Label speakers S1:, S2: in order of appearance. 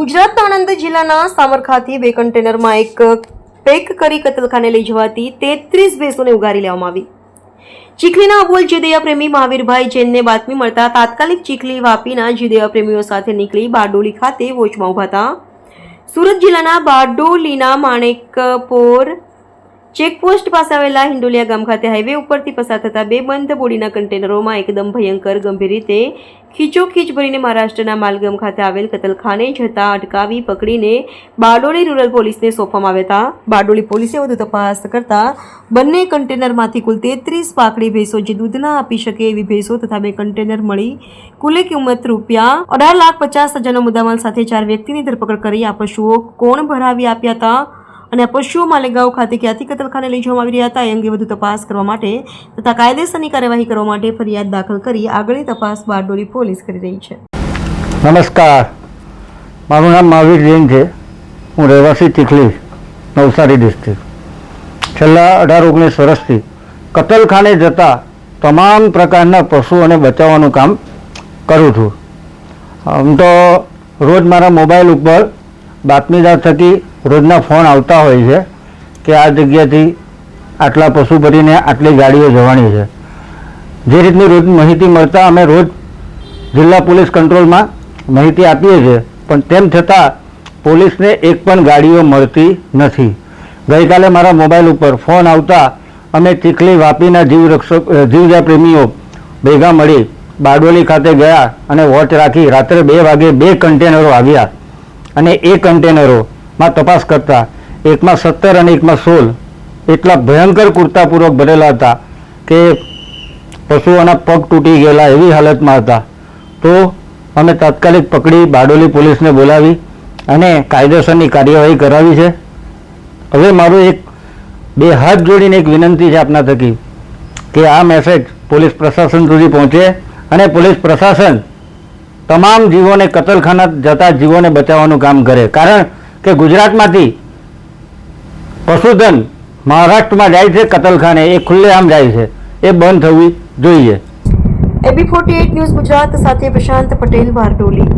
S1: ગુજરાતના આણંદ જિલ્લાના સામરખાથી બે કન્ટેનરમાં એક પેક કરી કતલખાને લઈ જવાતી તેત્રીસ ભેંસોને ઉગારી લેવામાં આવી. ચીખલીના અબોલ જીદયા પ્રેમી મહાવીરભાઈ જૈનને બાતમી મળતા તાત્કાલિક ચીખલી વાપીના જીદયા પ્રેમીઓ સાથે નીકળી બારડોલી ખાતે વોચમાં ઊભા હતા. સુરત જિલ્લાના બારડોલીના માણેકપોર ચેકપોસ્ટ પાસે આવેલા હિંડોલિયા ગામ ખાતે હાઈવે ઉપરથી પસાર થતા બે બંધ બોડીના કન્ટેનરોમાં એકદમ ભયંકર ગંભીર રીતે ખીચોખીચ ભરીને મહારાષ્ટ્રના માલગમ ખાતે આવેલ કતલખાને જતા અટકાવી પકડીને બારડોલી રૂરલ પોલીસને સોંપવામાં આવ્યા હતા. બારડોલી પોલીસે વધુ તપાસ કરતા બંને કન્ટેનરમાંથી કુલ તેત્રીસ પાકડી ભેંસો જે દૂધ ના આપી શકે એવી ભેંસો તથા બે કન્ટેનર મળી કુલે કિંમત રૂપિયા અઢાર લાખ પચાસ હજારનો મુદ્દામાલ સાથે ચાર વ્યક્તિની ધરપકડ કરી આ પશુઓ કોણ ભરાવી આપ્યા હતા? અને આ પશુઓ માલેગાંવ ખાતે ક્યાંથી કતલખાને લઈ જવામાં આવી રહ્યા હતા, એ અંગે વધુ તપાસ કરવા માટે તથા કાયદેસરની કાર્યવાહી કરવા માટે ફરિયાદ દાખલ કરી આગળની તપાસ બારડોલી પોલીસ કરી રહી છે.
S2: નમસ્કાર. મારું નામ મહાવીર જૈન છે. હું રહેવાસી ચીખલી નવસારી ડિસ્ટ્રિક્ટ છેલ્લા અઢાર, ઓગણીસ વર્ષથી કતલખાને જતા તમામ પ્રકારના પશુઓને બચાવવાનું કામ કરું છું. આમ તો રોજ મારા મોબાઈલ ઉપર બાતમીદાર થકી રોજના ફોન આવતા હોય છે કે આ જગ્યાથી આટલા પશુ ભરીને આટલી ગાડીઓ જવાની છે. જે રીતની રોજ માહિતી મળતા અમે રોજ જિલ્લા પોલીસ કંટ્રોલમાં માહિતી આપીએ છીએ, પણ તેમ છતાં પોલીસને એક પણ ગાડીઓ મળતી નથી. ગઈકાલે મારા મોબાઈલ ઉપર ફોન આવતા અમે ચીખલી વાપીના જીવરક્ષક જીવજા પ્રેમીઓ ભેગા મળી બારડોલી ખાતે ગયા અને વોચ રાખી રાત્રે બે વાગે બે કન્ટેનરો આવ્યા. અને એ કન્ટેનરોમાં તપાસ કરતા એકમાં સત્તર અને એકમાં સોળ એટલા ભયંકર કુર્તાપૂર્વક ભરેલા હતા કે પશુઓના પગ તૂટી ગયેલા એવી હાલતમાં હતા. તો અમે તાત્કાલિક પકડી બારડોલી પોલીસને બોલાવી અને કાયદેસરની કાર્યવાહી કરાવી છે. હવે મારું એક, બે હાથ જોડીને એક વિનંતી છે આપના થકી કે આ મેસેજ પોલીસ પ્રશાસન સુધી પહોંચે અને પોલીસ પ્રશાસન તમામ જીવોને કતલખાના જતા જીવોને બચાવવાનું કામ કરે. કારણ કે ગુજરાતમાંથી પશુધન મહારાષ્ટ્રમાં જાય છે, કતલખાને, એ ખુલ્લેઆમ જાય છે. એ બંધ થવી જોઈએ.
S1: એબી ફોર્ટી ન્યૂઝ ગુજરાત સાથે પ્રશાંત પટેલ બારડોલી